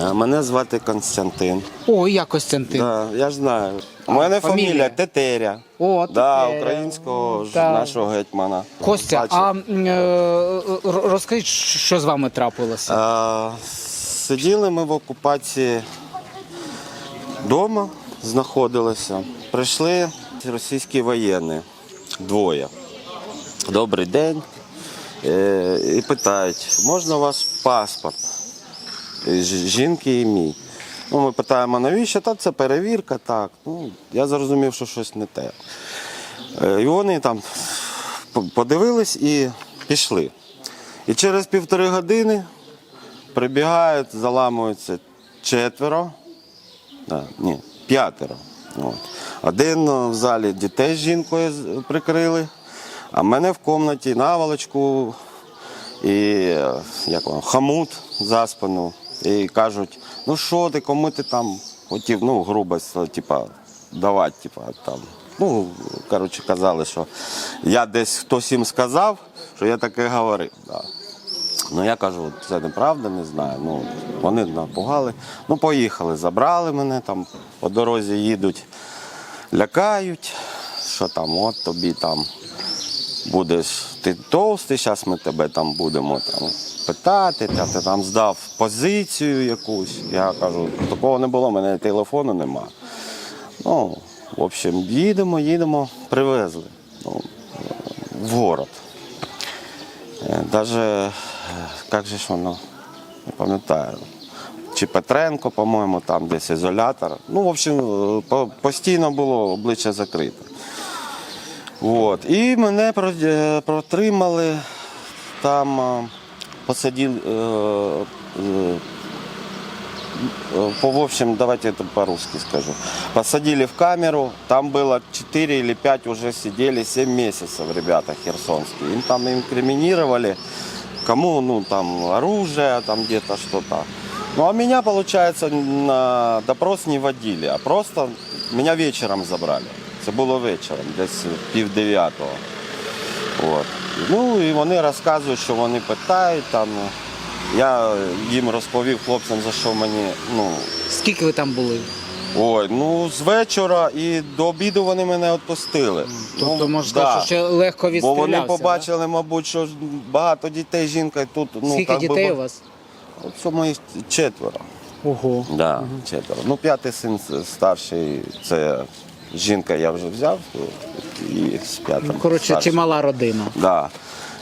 Е, Мене звати Константин. О, я Костянтин. Да, я ж знаю. У мене фамілія? фамілія Тетеря. О, да, Тетеря. українського ж Так. нашого гетьмана. Костя, Бачив. а м, е, р- розкажіть, що з вами трапилося? А, сиділи ми в окупації вдома, знаходилися. Прийшли російські воєнні, двоє. Добрий день. Е, і питають, можна ваш паспорт? Е, Жінки і мій. Ну, ми питаємо, навіщо? Та це перевірка, так. Ну, я зрозумів, що щось не те. Е, І вони там подивились і пішли. І через півтори години прибігають, заламуються четверо, да, ні, п'ятеро. От. Один в залі дітей з жінкою прикрили, а мене в кімнаті наволочку і е, як воно, хамут заспану. І кажуть, ну що ти, кому ти там хотів, ну, грубо, типа, давати, типа, там. Ну, коротше, казали, що я десь хтось їм сказав, що я таке говорив. Да. Ну я кажу, це неправда, не знаю. Ну, вони напугали. Ну, поїхали, забрали мене там, по дорозі їдуть, лякають, що там, от тобі там будеш, ти товстий, зараз ми тебе там будемо там, питати, та ти там здав позицію якусь. Я кажу, такого не було, мене телефону нема. Ну, в общем, їдемо, їдемо, привезли ну, в город. Е, Даже, як же ж воно, не пам'ятаю. Чи Петренко, по-моєму, там десь ізолятор. Ну, в общем, е, постійно було обличчя закрите. От. І мене е, протримали там, е, посадили. е, е, э, по, в общем, давайте это по-русски скажу. Посадили в камеру, там было 4 или 5 уже сидели 7 месяцев ребята херсонские. Им там инкриминировали, кому, ну, там, оружие, там где-то что-то. Ну, а меня, получается, на допрос не водили, а просто меня вечером забрали. Це було вечором, десь пів дев'ятого. От. Ну і вони розказують, що вони питають там. Я їм розповів хлопцям, за що мені, ну, Скільки ви там були? ой, ну з вечора і до обіду вони мене відпустили. Тобто, ну, можна сказати, що ще легко Бо відстрілявся. вони да? побачили, мабуть, що багато дітей, жінка і тут. Ну, Скільки як би, дітей у вас? От Це моїх четверо. Ого. Да, четверо. Ну, п'ятий син старший, це жінка я вже взяв, і з п'ятим. Ну, коротше, старшим. чимала родина. Да.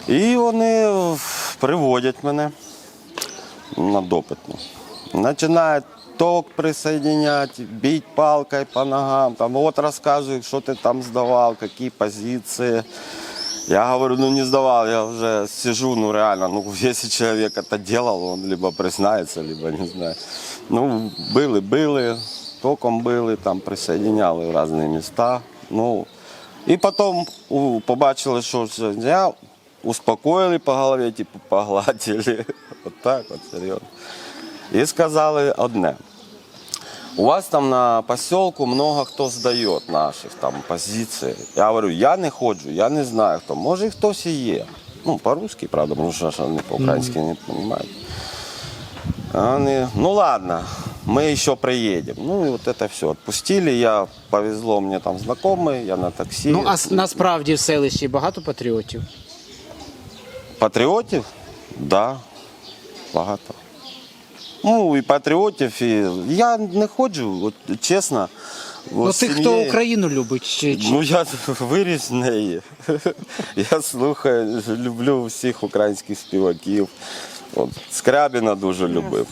І вони е, приводять мене на допитну. Починають ток присоединять, бить палкой по ногам. Там, вот рассказывают, что ты там сдавал, какие позиции. Я говорю, ну не сдавал, я уже сижу, ну реально, ну если человек это делал, он либо признается, либо не знаю. Ну, были, были, током были, там присоединяли в різні міста. Ну, і потім побачили, що все, я успокоїли по голові, типу, погладили. От так, от серйозно. І сказали одне. У вас там на поселку много хто здає наших там позицій. Я говорю, я не ходжу, я не знаю хто. Може і хтось і є. Ну, по-русски, правда, тому що вони по-українськи не розуміють. А Они, ну ладно, мы еще приедем. Ну и вот это все. Отпустили, я повезло мне там знакомый, я на таксі. Ну, а с- насправді в селищі багато патріотів. Патріотів? Да, багато. Ну, і патріотів, і я не ходжу, от, чесно. Ну, от тих, хто сім'єю- Україну любить. Чи, чи... Ну, я виріс в неї. Я слухаю, люблю всіх українських співаків. От, Скрябіна дуже любив.